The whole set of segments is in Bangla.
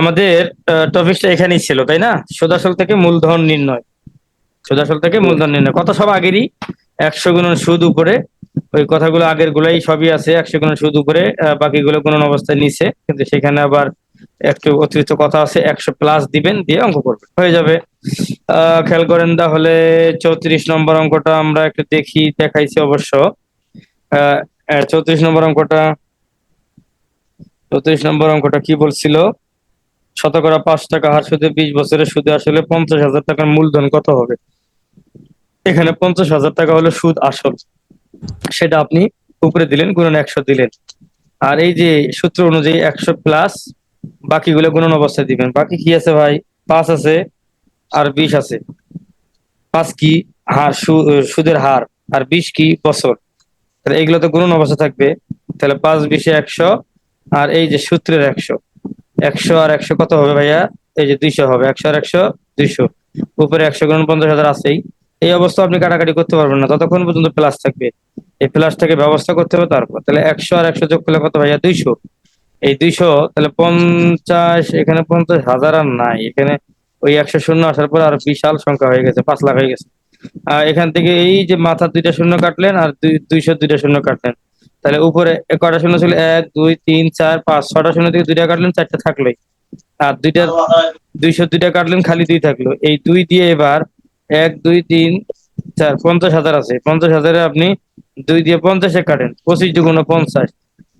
আমাদের টপিকটা এখানেই ছিল, তাই না? সুদাসল থেকে মূলধন নির্ণয়। সুদাসল থেকে মূলধন নির্ণয়। কত সব আগেরই? একশো গুণন সুদ উপরে। ওই কথাগুলো আগের গুলাই সবই আছে। একশো গুণন সুদ উপরে বাকিগুলো গুণন অবস্থায় নিচে। কিন্তু সেখানে আবার একটু অতিরিক্ত কথা আছে। একশো প্লাস দিবেন, দিয়ে অঙ্ক করবেন। হয়ে যাবে। আহ খেয়াল করেন তাহলে চৌত্রিশ নম্বর অঙ্কটা আমরা একটু দেখি, দেখাইছি অবশ্য। আহ চৌত্রিশ নম্বর অঙ্কটা, চৌত্রিশ নম্বর অঙ্কটা কি বলছিল? শতকরা পাঁচ টাকা হার সুদে বিশ বছরের সুদে আসলে পঞ্চাশ হাজার টাকার মূলধন কত হবে? এখানে পঞ্চাশ হাজার টাকা হলো সুদ আসল। সেটা আপনি উপরে দিলেন, গুণন একশো দিলেন। আর এই যে সূত্র অনুযায়ী একশো প্লাস বাকিগুলো গুণন অবস্থায় দিবেন। বাকি কি আছে ভাই? পাঁচ আছে আর বিশ আছে। পাঁচ কি? হার সুদের হার। আর বিশ কি? বছর। তাহলে এইগুলো তো গুণন অবস্থা থাকবে। তাহলে পাঁচ, বিশে, একশো আর এই যে সূত্রের একশো। একশো আর একশো কত হবে ভাইয়া? এই যে দুইশো হবে। একশো আর একশো, দুইশো। উপরে একশো পঞ্চাশ হাজার আছেই। এই অবস্থা আপনি কাটাকাটি করতে পারবেন না। ততক্ষণ পর্যন্ত প্লাস থাকবে। এই প্লাসটাকে ব্যবস্থা করতে হবে তারপর। তাহলে একশো আর একশো যোগ করলে কত ভাইয়া? দুইশো। এই দুইশো, তাহলে পঞ্চাশ, এখানে পঞ্চাশ হাজার আর নাই। এখানে ওই একশো শূন্য আসার পর আর বিশাল সংখ্যা হয়ে গেছে, পাঁচ লাখ হয়ে গেছে। আর এখান থেকে এই যে মাথার দুইটা শূন্য কাটলেন আর দুই, দুইশো দুইটা শূন্য কাটলেন। তাহলে উপরে কটা শূন্য ছিল? এক, দুই, তিন, চার, পাঁচ। ছটা শূন্য থেকে দুইটা কাটলেন, চারটা থাকলোই। আর দুইটা, দুইশো দুইটা কাটলেন, খালি দুই থাকল। এই দুই দিয়ে এবার এক, দুই, তিন, চার, পঞ্চাশ হাজার আছে। পঞ্চাশ হাজারে আপনি দুই দিয়ে পঞ্চাশে কাটেন। পঁচিশ দুগুণ পঞ্চাশ।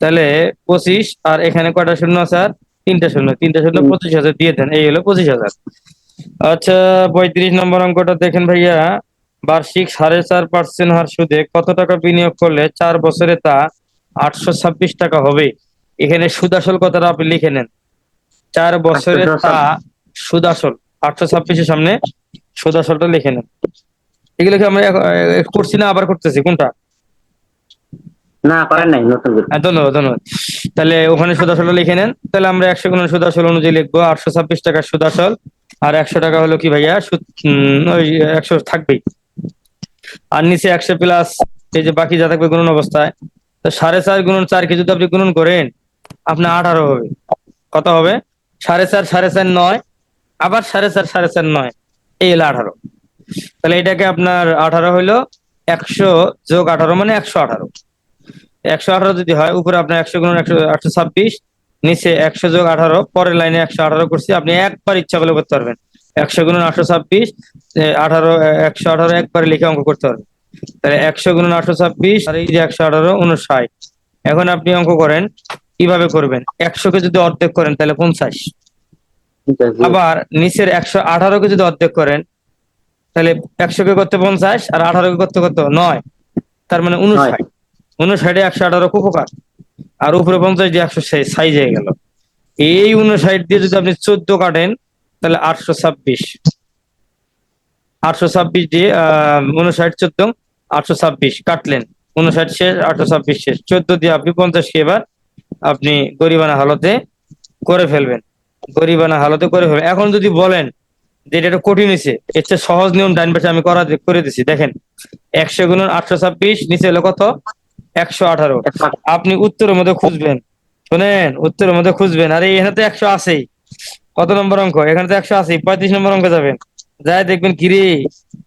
তাহলে পঁচিশ আর এখানে কয়টা শূন্য আছে? আর তিনটা শূন্য। তিনটা শূন্য পঁচিশ হাজার দিয়ে দেন। এই হলো পঁচিশ হাজার। আচ্ছা পঁয়ত্রিশ নম্বর অঙ্কটা দেখেন ভাইয়া। বার্ষিক সাড়ে চার পার্সেন্ট হার সুদে কত টাকা বিনিয়োগ করলে চার বছরে তা আটশো ছাব্বিশ টাকা হবে। এখানে সুদাসল কথাটা আপনি লিখে নেন। চার বছরে তা সুদাসল আটশো ছাব্বিশের সামনে সুদাসলটা লিখে নেন। এগুলো কি আমরা করছি না আবার করতেছি? কোনটা? না করেন নাই নতুন হ্যাঁ, ধন্যবাদ ধন্যবাদ। তাহলে ওখানে সুদাসলটা লিখে নেন। তাহলে আমরা একশো গুণ সুদাসল অনুযায়ী লিখব আটশো ছাব্বিশ টাকার সুদাসল আর একশো টাকা হলো কি ভাইয়া? সুদ উম, ওই একশো থাকবেই। আর নিচে একশো প্লাস এই যে বাকি যা থাকবে গুণন অবস্থায় তো সাড়ে চার গুণন চারকে যদি আপনি গুণন করেন, আপনার আঠারো হবে। কত হবে? সাড়ে চার সাড়ে চার নয়, আবার সাড়ে চার সাড়ে চার নয়, এই হলো আঠারো। তাহলে এটাকে আপনার আঠারো হইল একশো যোগ আঠারো মানে একশো আঠারো। একশো আঠারো যদি হয়, উপরে আপনার একশো গুণ একশো, আটশো ছাব্বিশ, নিচে একশো যোগ আঠারো, পরের লাইনে একশো আঠারো করছি, আপনি একবার ইচ্ছা করলে করতে পারবেন। একশো গুণ আটশো ছাব্বিশ আঠারো একশো আঠারো একবারে লিখে অঙ্ক করতে পারবেন। তাহলে একশো গুণ আটশো ছাব্বিশ আর এই যে একশো আঠারো উনষাট এখন আপনি অঙ্ক করেন কীভাবে করবেন? একশোকে যদি অর্ধেক করেন তাহলে পঞ্চাশ। আবার নিচের একশো আঠারোকে যদি অর্ধেক করেন তাহলে একশোকে করতে পঞ্চাশ আর আঠারোকে করতে করতে নয়। তার মানে উনষাট উনষাটে একশো আঠারো উপকার। আর উপরে পঞ্চাশ দিয়ে একশো সাইজ হয়ে গেল। এই উনষাট দিয়ে যদি আপনি চোদ্দ কাটেন তাহলে আটশো ছাব্বিশ। আটশো ছাব্বিশ দিয়ে আহ উনষাট চোদ্দ। আটশো ছাব্বিশ, কাটলেন। উনষাট শেষ, আটশো ছাব্বিশ শেষ। চোদ্দ দিয়ে আপনি পঞ্চাশকে এবার আপনি গরিবানা হালতে করে ফেলবেন। গরিবানা হালতে করে ফেলবেন। এখন যদি বলেন যে এটা কঠিন হয়েছে এর চেয়ে সহজ নিয়ম ডাইন পাশে আমি করা করে দিছি। দেখেন, একশো গুণ আটশো ছাব্বিশ, নিচে হলো কত? একশো আঠারো। আপনি উত্তরের মধ্যে খুঁজবেন। শোনেন, উত্তরের মধ্যে খুঁজবেন। আরে, এখানে তো একশো আছেই। কত নম্বর অঙ্ক? এখানে তো একশো আছেই। পঁয়ত্রিশ নম্বর অঙ্ক যাবেন। যাই দেখবেন, কিরে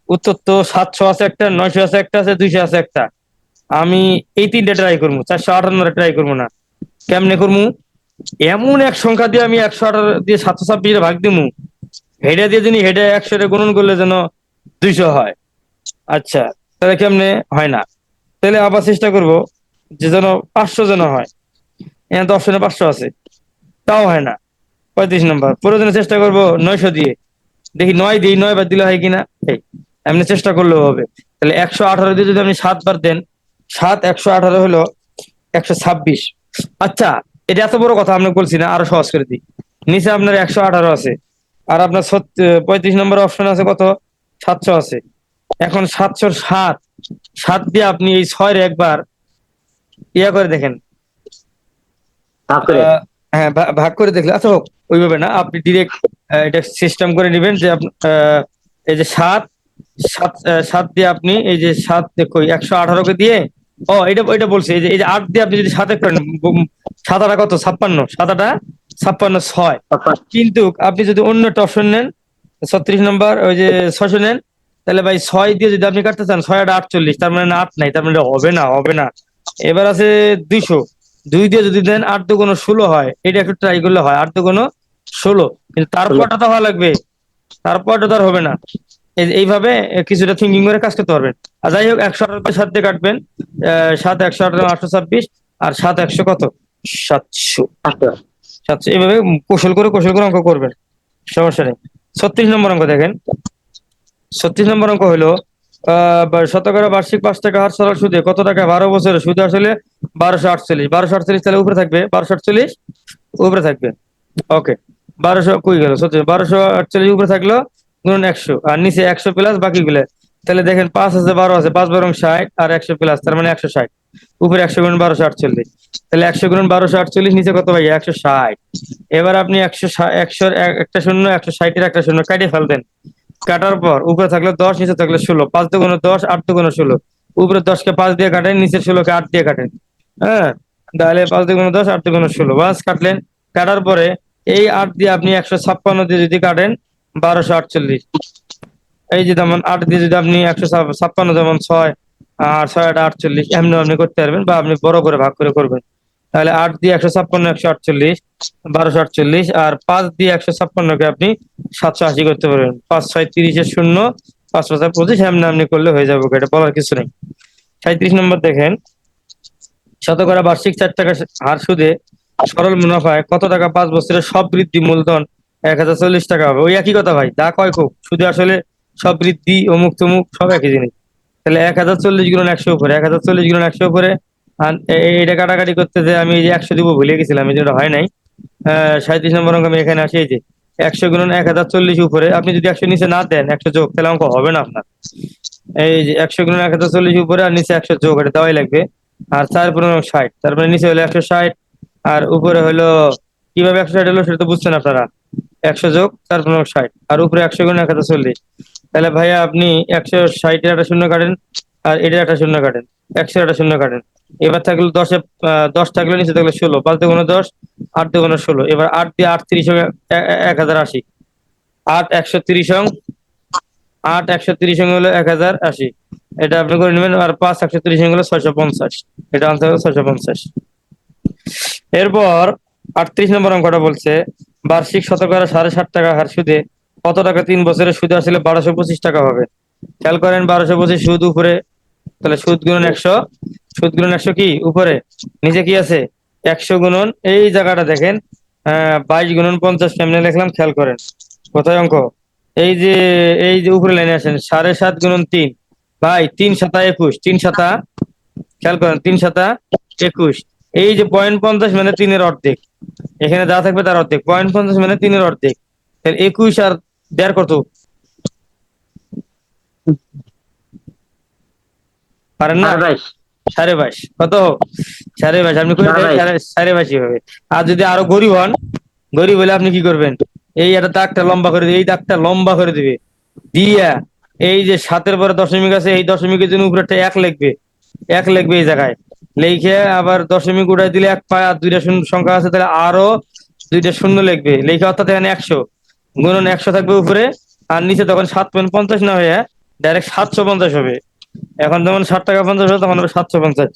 উত্তর তো সাতশো আছে একটা, নয়শো আছে একটা আছে, দুইশো আছে একটা। আমি এই তিনটা ট্রাই করব, চারশো আটান্নটা ট্রাই করব না। কেমনে করব? এমন এক সংখ্যা দিয়ে আমি একশো আঠারো দিয়ে সাতশো ছাব্বিশ ভাগ দিমু হেডে দিয়ে যিনি হেডে একশো গুণন করলে যেন দুইশো হয়। আচ্ছা তাহলে কেমনে হয় না? তাহলে আবার চেষ্টা করব যে যেন পাঁচশো যেন হয়। এখানে তো অপশনে পাঁচশো আছে। তাও হয় না। পঁয়ত্রিশ নম্বর। প্রয়োজনে চেষ্টা করব নয়শো দিয়ে। দেখি নয় দিই, নয় বার দিলে হয় কিনা? এই। এমনি চেষ্টা করলেও হবে। তাহলে একশো আঠারো দিয়ে যদি আপনি সাতবার দেন সাত একশো আঠারো হলো একশো ছাব্বিশ। আচ্ছা এটা এত বড় কথা আপনি বলছি না আরও সহজ করে দিই। নিচে আপনার একশো আঠারো আছে আর আপনার পঁয়ত্রিশ নম্বর অপশন আছে কত? সাতশো আছে। এখন সাতশো সাত সাত দিয়ে আপনি এই ছয়ের একবার ইয়া করে দেখেন। হ্যাঁ ভাগ করে দেখলে আচ্ছা হোক ওইভাবে না আপনি ডিরেক্ট এটা সিস্টেম করে নেবেন যে এই যে সাত সাত সাত দিয়ে আপনি এই যে সাত দেখো একশো আঠারোকে দিয়ে? ও এটা এটা বলছি এই যে এই যে আট দিয়ে আপনি যদি সাথে করেন বুম, সাত আটা কত? ছাপ্পান্ন। সাত আটা ছাপ্পান্ন ছয়। কিন্তু আপনি যদি অন্য একটা অপশন নেন ছত্রিশ নম্বর ওই যে ছয়শো নেন তাহলে ভাই ছয় দিয়ে যদি আপনি কাটতে চান ছয় আট আটচল্লিশ তার মানে আট নাই তার মানে হবে না হবে না। এবার আছে দুইশো। দুই দিয়ে যদি দেন আট দু কোনো ষোলো হয় এটা একটু ট্রাই করলে হয় আট দু কোনো ষোলো। কিন্তু তারপরটা তো হওয়া লাগবে তারপরটা তো আর হবে না। এইভাবে কিছুটা থিঙ্কিং করে কাজ করতে পারবেন। আর যাই হোক, একশো আঠারো সাত দিয়ে কাটবেন সাত একশো আঠারো, আটশো ছাব্বিশ, আর সাত একশো কত? সাতশো সাতশো, এইভাবে কৌশল করে কৌশল করে অঙ্ক করবেন। সমস্যা নেই। ছত্রিশ নম্বর অঙ্ক দেখেন। ছত্রিশ নম্বর অঙ্ক হলো শতকরা বার্ষিক পাঁচ টাকা হার সরল সুদে কত টাকা? বারো বছরে সুদ আসলে বারোশো আটচল্লিশ। বারোশো আটচল্লিশ তাহলে উপরে থাকবে? বারোশো আটচল্লিশ উপরে থাকবে। ওকে। বারোশো কই গেল? বারোশো আটচল্লিশ উপরে থাকল গুণন একশো, আর নিচে একশো প্লাস বাকিগুলো। তাহলে দেখেন পাঁচ আছে, বারো আছে, পাঁচ বারো ষাট, আর একশো প্লাস তার মানে একশো ষাট। উপরে একশো গুণ বারোশো আটচল্লিশ তাহলে একশো গুণ বারোশো আটচল্লিশ নিচে কত ভাই একশো ষাট। এবার আপনি একশো একশো একটা শূন্য, একশো ষাটের একটা শূন্য কাটিয়ে ফেলতেন কাটার পর উপরে থাকলে দশ, নিচে থাকলে ষোলো। পাঁচ দুগুণ দশ, আট দুগুণ ষোলো। উপরে দশকে পাঁচ দিয়ে কাটেন নিচের ষোলোকে আট দিয়ে কাটেন। হ্যাঁ? তাহলে পাঁচ দুগুণ দশ, আট দুগুণ ষোলো। বাস কাটলেন। কাটার পরে এই আট দিয়ে আপনি একশো ছাপ্পান্ন দিয়ে যদি কাটেন বারোশো আটচল্লিশ। এই যে যেমন আট দিয়ে যদি আপনি একশো ছাপ্পান্ন যেমন ছয়, আর ছয় আট আটচল্লিশ এমনি আপনি করতে পারবেন বা আপনি বড় করে ভাগ করে করবেন। তাহলে আট দিয়ে একশো ছাপ্পান্ন, একশো আটচল্লিশ, বারোশো আটচল্লিশ, আর পাঁচ দিয়ে একশো ছাপ্পান্নকে আপনি সাতশো আশি করতে পারবেন। পাঁচ ছয় তিরিশের শূন্য, পাঁচ পাঁচ পঁচিশ, এমনি আপনি করলে হয়ে যাবে, এটা বলার কিছু নেই। সাঁত্রিশ নম্বর দেখেন। শতকরা বার্ষিক চার টাকা হার সুদে সরল মুনাফায় কত টাকা পাঁচ বছরের সব বৃদ্ধি মূলধন এক হাজার চল্লিশ টাকা হবে। ওই একই কথা ভাই দা কয় খুব। শুধু আসলে সব বৃদ্ধি, অমুক তমুক, সব একই জিনিস। তাহলে এক হাজার চল্লিশ গুণ একশো উপরে, এক হাজার চল্লিশ গুণ একশো উপরে এটা কাটাকাটি করতে যে আমি যে একশো দিব ভুলে গেছিলাম, এই যেটা হয় নাই। সাঁত্রিশ নম্বর অঙ্ক আমি এখানে আসি যে একশো গুণ এক হাজার চল্লিশ উপরে, আপনি যদি একশো নিচে না দেন, একশো যোগ, তাহলে অঙ্ক হবে না আপনার। এই যে একশো গুণ এক হাজার চল্লিশ উপরে আর নিচে একশো যোগ, এটা দেওয়াই লাগবে। আর চার পনেরো ষাট তারপরে নিচে হলো একশো ষাট, আর উপরে হলো, কীভাবে একশো ষাট হলো সেটা তো বুঝছেন আপনারা। একশো যোগ, চার পনেরো ষাট। আর উপরে একশো গুণ এক হাজার চল্লিশ। তাহলে ভাইয়া আপনি একশো ষাটের একটা শূন্য কাটেন, আর এটার একটা শূন্য কাটেন। একশো একটা শূন্য কাটেন। এবার থাকল দশে দশ থাকল নিচে থাকল ষোলো পাঁচ দুগুণ দশ আট দুগুণ ষোলো। এবার আট দিয়ে আট তিরিশ এক হাজার আশি। আট একশো তিরিশ অং, আট একশো তিরিশ অং হলো এক হাজার আশি। এটা আপনি করে নেবেন, আর পাঁচ একশো তিরিশ অং হলো ছয়শো পঞ্চাশ। এটা আনসার হলো ছয়শো পঞ্চাশ। এরপর আটত্রিশ নম্বর অঙ্কটা বলছে বার্ষিক শতকরা সাড়ে ষাট টাকা হার সুদে কত টাকা তিন বছরের সুদ আসলে বারোশো পঁচিশ টাকা হবে? খেয়াল করেন বারোশো পঁচিশ সুদ উপরে, তাহলে সুদ গুণন একশো, সুদ গুণন একশো কি? উপরে। নিচে কি আছে? একশো গুণন, এই জায়গাটা দেখেন বাইশ গুণন পঞ্চাশ কেমনে লিখলাম, খেয়াল করেন। কোথায় অঙ্ক? এই যে এই যে উপরে লাইনে আসেন, সাড়ে সাত গুণন তিন। ভাই, তিন সাতা একুশ, তিন সাতা, খেয়াল করেন, তিন সাতা একুশ। এই যে পয়েন্ট পঞ্চাশ মানে তিনের অর্ধেক। এখানে যা থাকবে তার অর্ধেক। পয়েন্ট পঞ্চাশ মানে তিনের অর্ধেক। তাহলে একুশ আর দেড় কত? পারেন না? সাড়ে বাইশ। কত? সাড়ে বাইশ। আপনি সাড়ে বাইশ। সাড়ে সাড়ে বাইশই হবে। আর যদি আরও গরিব হন গরিব হলে আপনি কি করবেন? এই একটা দাগটা লম্বা করে দিবে এই দাগটা লম্বা করে দিবে। দিয়া এই যে সাতের পরে দশমিক আছে এই দশমিকের জন্য উপরে একটা এক লিখবে। এক লিখবে এই জায়গায়। লিখে আবার দশমিক উঠাই দিলে এক পায় আর দুইটা শূন্য সংখ্যা আছে, তাহলে আরও দুইটা শূন্য লিখবে। লিখে অর্থাৎ এখানে একশো। গুণন একশো থাকবে উপরে, আর নিচে তখন সাত পয়েন্ট পঞ্চাশ না হয়ে ডাইরেক্ট সাতশো পঞ্চাশ হবে। এখন যেমন ষাট টাকা পঞ্চাশ হবে তখন হবে সাতশো পঞ্চাশ।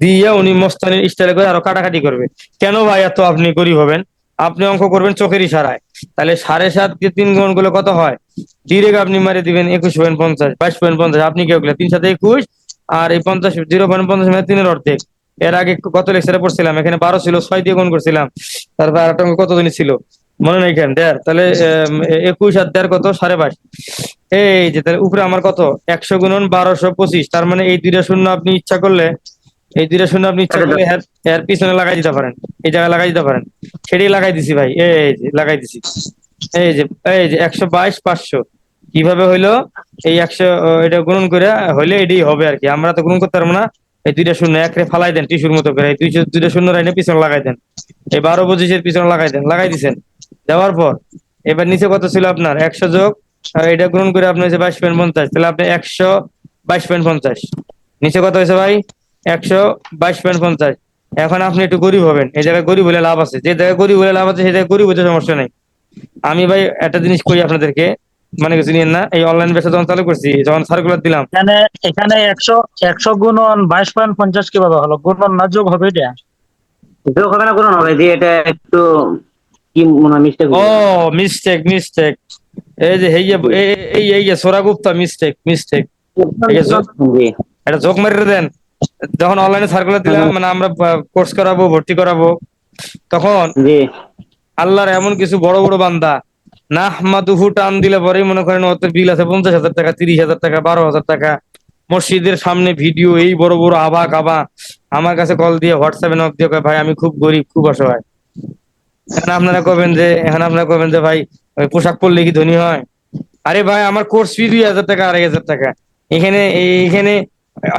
দিয়ে উনি মস্তানির স্টাইলে করে আরও কাটাকাটি করবে। কেন ভাই এত আপনি গরিব হবেন? আপনি অঙ্ক করবেন চোখের ইশারায়। তাহলে সাড়ে সাত দিয়ে তিন গুণগুলো কত হয়? ডিরেক্ট আপনি মারি দিবেন একুশ পয়েন্ট পঞ্চাশ, বাইশ পয়েন্ট পঞ্চাশ, আপনি কেউ তিন সাথে একুশ আর এই পঞ্চাশ, জিরো পয়েন্ট পঞ্চাশ মানে তিনের অর্ধেক। এর আগে কত লেকচারে পড়ছিলাম? এখানে বারো ছিল, ছয় দিয়ে গুণ করছিলাম। তারপর আর অঙ্ক কত দিনই ছিল? মনে নেই কেন দেড় তাহলে একুশ আর দেড় কত? সাড়ে বাইশ। এই যে, তাহলে উপরে আমার কত? একশো গুণন বারোশো পঁচিশ। তার মানে এই দুইটা শূন্য আপনি ইচ্ছা করলে, এই দুইটা শূন্য আপনি ইচ্ছা করলে এর পিছনে লাগাই দিতে পারেন। এই জায়গায় লাগাই দিতে পারেন। সেটাই লাগাই দিছি ভাই। এই যে, লাগাই দিছি। এই যে এই যে, একশো বাইশ, পাঁচশো। কীভাবে হইল, এই একশো, এটা গুণন করে হইলে এটাই হবে আর কি। আমরা তো গুণন করতে পারব না। এই দুইটা শূন্য, একরে ফালাই দেন টিস্যুর মতো করে। দুই দুইটা শূন্য লাইনে পিছনে লাগাই দেন। এই বারো পঁচিশের পিছনে লাগাই দেন, লাগাই দিছেন। দেওয়ার পর, এবার নিচে কত ছিল আপনার? একশো যোগ এটা গ্রহণ করে আপনার হচ্ছে বাইশ পয়েন্ট পঞ্চাশ। তাহলে আপনি একশো বাইশ পয়েন্ট পঞ্চাশ। নিচে কত হয়েছে ভাই? একশো বাইশ পয়েন্ট পঞ্চাশ। এখন আপনি একটু গরিব হবেন। এই জায়গায় গরিব হলে লাভ আছে। যে জায়গায় গরিব হলে লাভ আছে, সেই জায়গায় গরিব হতে সমস্যা নেই। আমি ভাই একটা জিনিস করি আপনাদেরকে। মানে কিছু নিয়েন না এই অনলাইন ব্যবসা যখন চালু করছি যখন সার্কুলার দিলাম। এখানে এখানে একশো একশো গুণন বাইশ পয়েন্ট পঞ্চাশ কীভাবে হলো? গুণন না যোগ হবে এটা? যোগ হবে না কোনো হবে যে এটা একটু কি মনে মিস্টেক ও মিস্টেক মিস্টেক এই যে এই যে এই- এই যে সোরা গুপ্তা মিস্টেক মিস্টেক এটা যোগ মারিয়ে দেন। যখন অনলাইনে সার্কুলার দিলাম মানে আমরা কোর্স করাবো ভর্তি করাবো তখন আল্লাহর এমন কিছু বড় বড় বান্দা না মাদুহু টান দিলে পরেই মনে করেন ওতে বিল আছে পঞ্চাশ হাজার টাকা তিরিশ হাজার টাকা বারো হাজার টাকা। মসজিদের সামনে ভিডিও এই বড় বড় আভা কাবা। আমার কাছে কল দিয়ে হোয়াটসঅ্যাপে নক দিয়ে কয়, ভাই আমি খুব গরিব খুব অসহায়। এখন আপনারা কবেন যে এখন আপনারা কবেন যে ভাই পোশাক পরলে কি ধনী হয়? আরে ভাই আমার কোর্স ফি দুই হাজার টাকা আড়াই হাজার টাকা। এখানে এইখানে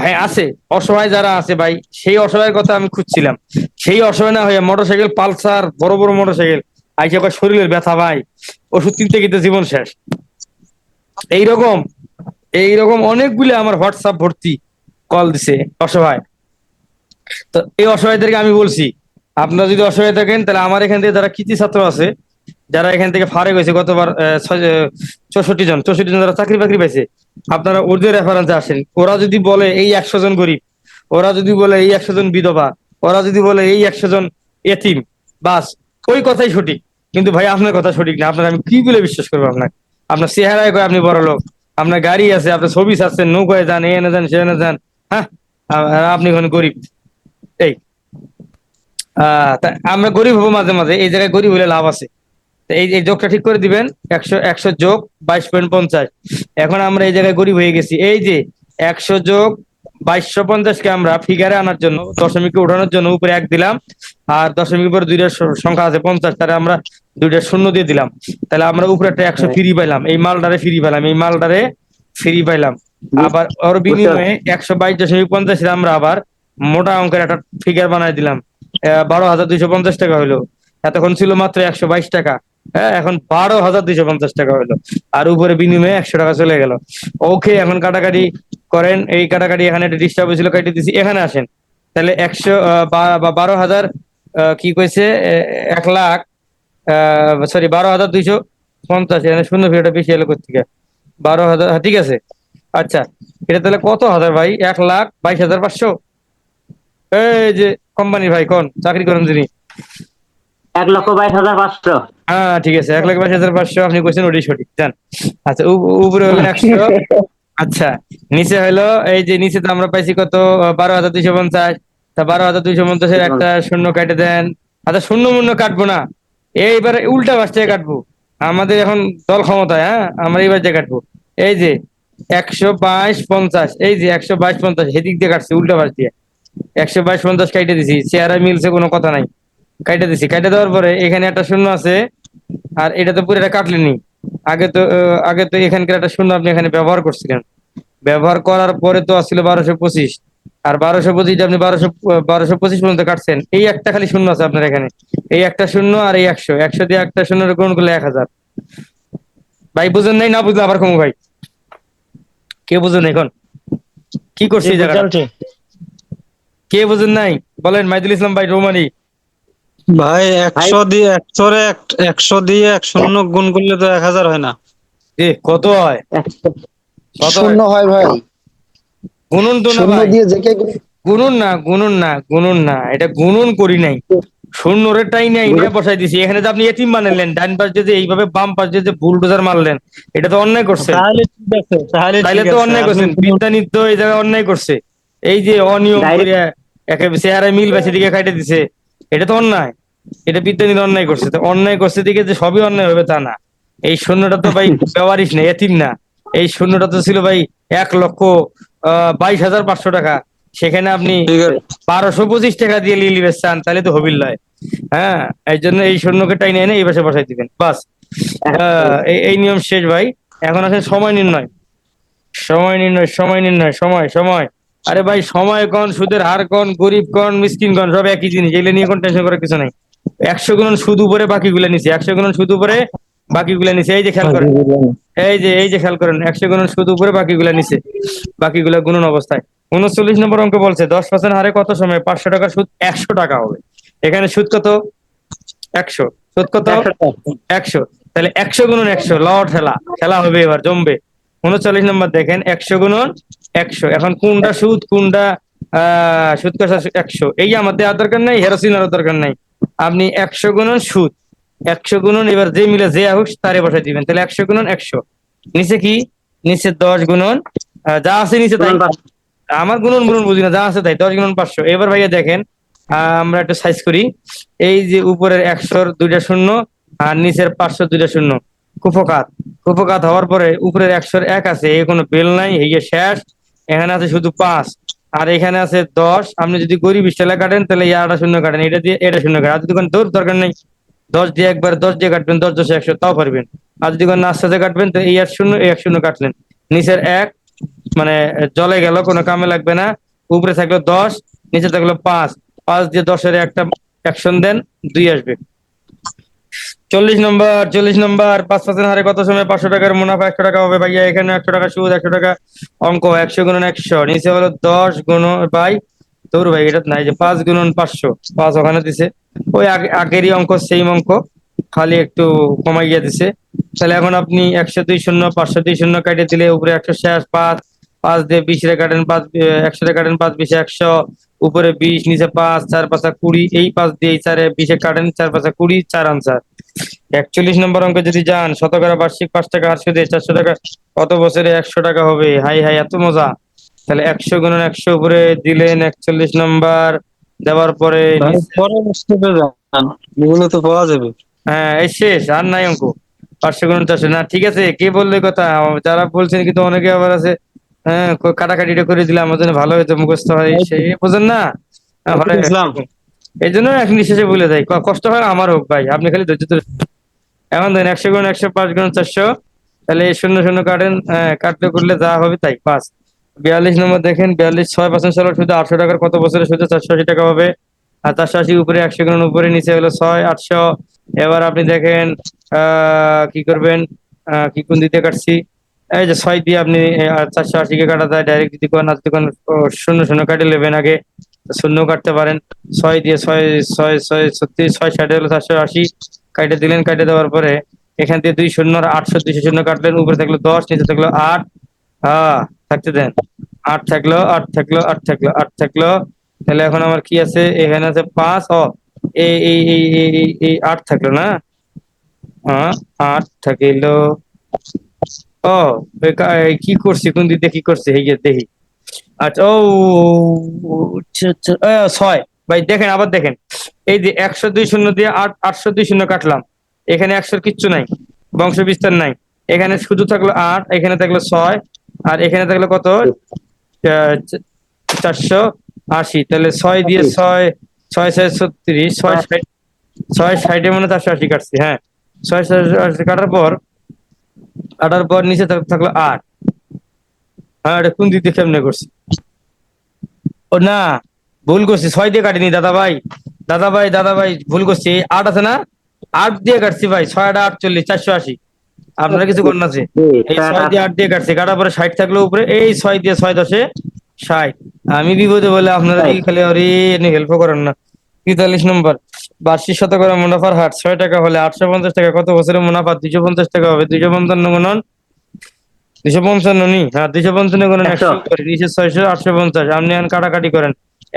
হ্যাঁ আছে। অসহায় যারা আছে ভাই সেই অসহায়ের কথা আমি খুঁজছিলাম। সেই অসহায় না হয়ে মোটরসাইকেল পালসার বড় বড় মোটরসাইকেল আইসে শরীরের ব্যথা ভাই। ওষুধ কিনতে কিনতে জীবন শেষ। এইরকম এইরকম অনেকগুলি আমার হোয়াটসঅ্যাপ ভর্তি কল দিছে অসহায়। তো এই অসহায়দেরকে আমি বলছি, আপনারা যদি অসহায় থাকেন, তাহলে আমার এখান থেকে যারা কৃতি ছাত্র আছে, যারা এখান থেকে ফারে গেছে গতবার চৌষট্টি জন চৌষট্টি জন যারা চাকরি বাকরি পাইছে, আপনারা ওদের রেফারেন্সে আসেন। ওরা যদি বলে এই একশো জন গরিব, ওরা যদি বলে এই একশো জন বিধবা, ওরা যদি বলে এই একশো জন এতিম, বাস, ওই কথাই সঠিক। কিন্তু ভাই, আপনার কথা সঠিক না। আপনার আমি কি বলে বিশ্বাস করব আপনাকে? আপনার চেহারায় কয় আপনি বড় লোক আপনার গাড়ি আছে, আপনার ছবি ছাড়ছেন, নৌকায় যান, এ না যান, সে না যান। হ্যাঁ? আপনি এখন গরিব। এই। আমরা গরিব হব মাঝে মাঝে। এই জায়গায় গরিব হলে লাভ আছে। এই এই যোগটা ঠিক করে দিবেন। একশো একশো যোগ বাইশ পয়েন্ট পঞ্চাশ। এখন আমরা এই জায়গায় গরিব হয়ে গেছি। এই যে, একশো যোগ বাইশশো পঞ্চাশকে আমরা ফিগারে আনার জন্য দশমিককে উঠানোর জন্য উপরে এক দিলাম আর দশমিকের পরে দুইটা সংখ্যা আছে পঞ্চাশ তাহলে আমরা দুইটা শূন্য দিয়ে দিলাম। তাহলে আমরা উপরে একটা একশো ফ্রি পাইলাম এই মালটারে ফ্রি পাইলাম এই মালটারে ফ্রি পাইলাম। আবার ওর বিনিময়ে একশো বাইশ দশমিক পঞ্চাশে আমরা আবার মোটা অঙ্কের একটা ফিগার বানাই দিলাম। আহ, বারো হাজার দুইশো পঞ্চাশ টাকা হলো এতক্ষণ ছিল মাত্র একশো বাইশ টাকা। হ্যাঁ এখন বারো হাজার দুইশো পঞ্চাশ টাকা হলো আর উপরে বিনিময়ে একশো টাকা চলে গেল। ওকে এখন কাটাকাটি করেন। এই কাটাকাটি এখানে একটা ডিস্টার্ব হয়েছিল কেটে দিছি। এখানে আসেন। তাহলে একশো বারো হাজার কি কইছে? এক লাখ সরি বারো হাজার দুইশো পঞ্চাশ। এখানে শূন্য ফিরটা বেশি এলো কোথেকে বারো হাজার হ্যাঁ, ঠিক আছে। আচ্ছা এটা তাহলে কত হাজার ভাই? এক লাখ বাইশ হাজার পাঁচশো? এই যে কোম্পানির ভাই কোন? চাকরি করেন যিনি। এক লক্ষ বাইশ হাজার পাঁচশো। হ্যাঁ ঠিক আছে এক লাখ বাইশ হাজার পাঁচশো আপনি কইছেন ওটাই সঠিক জান। আচ্ছা উপরে হলো একশো। আচ্ছা নিচে হলো এই যে নিচে তো আমরা পাইছি কত? বারো হাজার দুইশো পঞ্চাশ। তা বারো হাজার দুইশো পঞ্চাশের একটা শূন্য কেটে দেন। আচ্ছা শূন্য মূন্য কাটবো না। এইবারে উল্টা বাস কাটবো। আমাদের এখন দল ক্ষমতায় হ্যাঁ? আমরা এইবার দিয়ে কাটবো। এই যে একশো বাইশ পঞ্চাশ এই যে একশো বাইশ পঞ্চাশ সেদিক দিয়ে কাটছে উল্টা বাস দিয়ে একশো বাইশ পঞ্চাশ কাইটে দিছি চেহারা মিলছে কোনো কথা নাই। কাইটে দিছি কাইটে দেওয়ার পরে এখানে একটা শূন্য আছে আর এটা তো পুরোটা কাটলেনি। আগে তো আগে তো এখানকার একটা শূন্য আপনি এখানে ব্যবহার করছিলেন। ব্যবহার করার পরে তো আসছিল বারোশো পঁচিশ আর বারোশো পঁচিশ আপনি বারোশো বারোশো পঁচিশ পর্যন্ত কাটছেন এই একটা খালি শূন্য আছে আপনার এখানে। এই একটা শূন্য আর এই একশো একশো দিয়ে একটা শূন্য গ্রহণ করলে এক হাজার। ভাই বুঝেন নাই না বুঝলে আবার কমু ভাই। কে বুঝেন এখন? কি করছে কে বুঝেন নাই? বলেন মাইদুল ইসলাম ভাই রোমানি। ভাই একশো দিয়ে একশো রে এক- একশো দিয়ে এক শূন্য গুণ করলে তো এক হাজার হয় না। এ কত হয়? কত শূন্য হয় ভাই। গুনুন তো না শূন্য ভাই। দিয়ে জেকে গুনুন না গুনুন না গুনুন না। এটা গুনুন করি নাই। শূন্যরের টাই নাই এটা বসাই দিছি। এখানে তো আপনি এতিম বানালেন ডান পাশ দিয়ে যে এইভাবে বাম পাশ দিয়ে যে বুলডোজার মারলেন এটা তো অন্যায় করছেন তাহলে ঠিক আছে তাহলে তাইলে তো অন্যায় করছেন। কোনো- বিদ্যানিত্য এই জায়গায় অন্যায় করছে। এই যে অনিয়ম করিয়া একেবারে চেহারায় মিল বেশি দিকে খাইতে দিছে। এটা তো অন্যায়। এটা বিদ্যানিত অন্যায় করছে। তো অন্যায় করছে দিকে যে সবই অন্যায় হবে তা না। এই শূন্যটা তো ভাই ব্যবহারিস না এতিম না। এই শূন্যটা তো ছিল ভাই এক লক্ষ বাইশ হাজার পাঁচশো টাকা। সেখানে আপনি বারোশো পঁচিশ টাকা দিয়ে লিলি চান তাহলে তো হবিল নয়। হ্যাঁ এই জন্য এই শূন্যকে টাইনে এনে এই পাশে বসাই দিবেন। বাস। আহ, এই- এই নিয়ম শেষ ভাই। এখন আসেন সময় নির্ণয়। সময় নির্ণয় সময় নির্ণয় সময় সময়। আরে ভাই সময় কোন সুদের হার কোন গরিব কোন মিসকিন কোন সব একই জিনিস এগুলো নিয়ে কোন টেনশন করার কিছু নাই। একশো গুণন সুদ উপরে বাকিগুলা নিচে একশো গুণন সুদ উপরে বাকিগুলা নিচে এই যে খেয়াল করেন। এই যে এই যে খেয়াল করেন একশো গুণন সুদ উপরে বাকিগুলা নিচে বাকিগুলা গুণন অবস্থায়। উনচল্লিশ নম্বর অঙ্ক বলছে দশ পার্সেন্ট হারে কত সময় পাঁচশো টাকা সুদ? একশো টাকা হবে। এখানে সুদ কত? একশো। সুদ কত? একশো তাহলে একশো গুণন একশো লট খেলা খেলা হবে এবার জমবে। উনচল্লিশ নম্বর দেখেন একশো গুণন একশো। এখন কোনটা সুদ কোনটা আহ সুদ কষা একশো। এই আমার দেওয়ার দরকার নাই হেরোসিনারও দরকার নাই। আপনি একশো গুণন সুদ একশো গুণন এবার যে মিলে যে হোক তারে বসাই দিবেন। তাহলে একশো গুণন একশো। নিচে কি? নিচে দশ গুণন যা আছে নিচে তাই। আমার গুণন গুণন বুঝি না যা আছে তাই। দশ গুণন পাঁচশো। এবার ভাইয়া দেখেন আহ, আমরা একটু সাইজ করি। এই যে উপরের একশোর দুইটা শূন্য আর নিচের পাঁচশো দুইটা শূন্য। কুপকাত কুপকাত হওয়ার পরে উপরের একশোর এক আছে এই কোনো বেল নাই, এই শেষ। এখানে আছে শুধু পাঁচ। আর এখানে আছে দশ। আপনি যদি গরিব স্টাইলে কাটেন, তাহলে আটা শূন্য কাটেন, এটা দিয়ে এটা শূন্য কাটেন। আর যদি দৌড় দরকার নেই, দশ দিয়ে একবার, দশ দিয়ে কাটবেন, দশ দশে একশো, তাও পারবেন। আর যদি কোনো নাস্তাতে কাটবেন তো এই এক শূন্য এক শূন্য কাটলেন। নিচের এক মানে জলে গেল, কোনো কামে লাগবে না। উপরে থাকল দশ, নিচে থাকল পাঁচ। পাঁচ দিয়ে দশের একটা অ্যাকশন দেন, দুই আসবে। চল্লিশ নম্বর চল্লিশ নম্বর, পাঁচ পার্সেন্ট হারে কত সময় পাঁচশো টাকার মুনাফা? একশো টাকা হবে ভাইয়া, এখানে একশো টাকা সুদ, একশো টাকা অঙ্ক, একশো গুণন একশো। নিচে হলো দশ গুণ বাই তোর ভাই এটা নাই যে পাঁচ গুণন পাঁচশো। পাঁচ ওখানে দিছে। ওই আগে- আগেরই অঙ্ক সেম অঙ্ক, খালি একটু কমাইয়া দিছে। তাহলে এখন আপনি একশো দুই শূন্য, পাঁচশো দুই শূন্য কাটে দিলে উপরে একশো শেষ পাঁচ পাঁচ দিয়ে বিশ রে কাটেন, পাঁচ একশো রে কাটেন, পাঁচ, বিশে, একশো। উপরে বিশ নিচে পাঁচ চার পাঁচা কুড়ি এই পাঁচ দিয়ে এই চারে বিশে কাটেন চার পাঁচা কুড়ি চার আনসার। একচল্লিশ নম্বর অঙ্কে যদি যান শতকরা বার্ষিক পাঁচ টাকা আটশো সুদে চারশো টাকা কত বছরে একশো টাকা হবে। হাই হাই এত মজা। তাহলে একশো গুণন একশো উপরে দিলেন একচল্লিশ নম্বর দেওয়ার পরে এগুলো তো পাওয়া যাবে। হ্যাঁ এই শেষ আর নাই অঙ্ক। পাঁচশো গুণ চারশো। না ঠিক আছে কে বললে কথা? যারা বলছেন কিন্তু অনেকে আবার আছে। হ্যাঁ কাটাকাটিটা করে দিলে আমার জন্য ভালো হতো মুখস্থ হয় সেই বোঝেন না? হ্যাঁ। এই জন্য এক নিঃশেষে বলে দেয় কষ্ট হয় আমার হোক ভাই আপনি খালি ধৈর্য ধরে এখন দেন একশো গুণ একশো পাঁচ গুণ চারশো তাহলে এই শূন্য শূন্য কাটেন হ্যাঁ, কাটলে করলে যা হবে তাই পাঁচ বিয়াল্লিশ নম্বর দেখেন বিয়াল্লিশ ছয় পার্সেন্ট সালের শুধু আটশো টাকার কত বছরের শুধু চারশো আশি টাকা হবে? আর চারশো আশি উপরে একশো গুণ উপরে নিচে হলো ছয় আটশো। এবার আপনি দেখেন আহ কি করবেন? আহ, কি কোন দিতে কাটছি? এই যে ছয় দিয়ে আপনি চারশো আশিকে কাটা যায় ডাইরেক্ট যদি কোন যদি কোন শূন্য শূন্য কাটে নেবেন আগে শূন্য কাটতে পারেন। ছয় দিয়ে ছয় ছয় ছয় সত্যি ছয় ষাটে হলো চারশো আশি, কাটে দিলেন, কাটে দেওয়ার পরে এখান থেকে দুই শূন্য আটশো, দুইশো শূন্য কাটলেন, উপরে থাকল দশ, নিচে থাকল আট হ্যাঁ থাকতে দেন। আট থাকল আট থাকল আট থাকল আট থাকল, তাহলে এখন আমার কি আছে? এখানে আছে পাঁচ এই এই এই এই- এই আট থাকল না? হ্যাঁ আট থাকিলো ও কা- করছি কোন দিক দিয়ে কি করছি? এই দেখি। আচ্ছা ও ছয়। ভাই দেখেন আবার দেখেন। এই যে একশো দুই শূন্য দিয়ে আট আটশো দুই শূন্য কাটলাম। এখানে একশোর কিচ্ছু নাই বংশ বিস্তার নাই। এখানে শুধু থাকল আট এখানে থাকল ছয় আর এখানে থাকল কত? চারশো আশি। তাহলে ছয় দিয়ে ছয় ছয় ছয় ছত্রিশ ছয় ষাট ছয় ষাটে মনে চারশো আশি কাটছি হ্যাঁ। ছয় চারশো আশি কাটার পর কাটার পর নিচে থাকল আট। হ্যাঁ এটা কোন দিক দিয়ে কেমনে করছি? ও না ভুল করছি ছয় দিয়ে কাটিনি দাদা ভাই দাদা ভাই দাদা ভাই ভুল করছি। আট আছে না? আট দিয়ে কাটছি ভাই ছয় আট আটচল্লিশ চারশো আশি। আপনারা কিছু করেন আছে? এই ছয় দিয়ে আট দিয়ে কাটছে কাটার পরে ষাট থাকল উপরে এই ছয় দিয়ে ছয় দশে ষাট। আমি বিপদে বলে আপনারা খালি আরে এনে হেল্প করেন না। তেতাল্লিশ নম্বর। বার্ষিক শতকরা মুনাফার হার ছয় টাকা হলে আটশো পঞ্চাশ টাকা। কত বছরের মুনাফা? দুইশো পঞ্চাশ টাকা হবে। দুইশো পঞ্চান্ন গুণন দুইশো পঞ্চান্ন নি? হ্যাঁ দুইশো পঞ্চান্ন গুণন একশো। নিচে ছয়শো আটশো পঞ্চাশ। আপনি এখন কাটাকাটি করেন।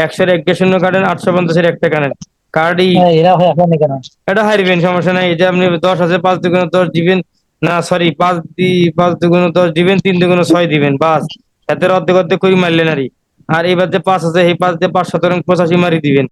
একশোর এক শূন্য কাটেন আটশো পঞ্চাশের একটা কাটেন। কার্ডই হ্যাঁ, এরা এখন কেন এটা হারবেন সমস্যা নাই। এটা আপনি দশ আছে পাঁচ দুগুণ দশ দিবেন। না সরি পাঁচ দি পাঁচ দুগুণ দশ দিবেন তিন দুগুণ ছয় দিবেন বাস। এতে অর্ধেক অর্ধেক করে মারলেন আরই আর এবার যে পাঁচ আছে এই পাঁচ দিয়ে পাঁচ শতরং পঁচাশি মারি দিবেন।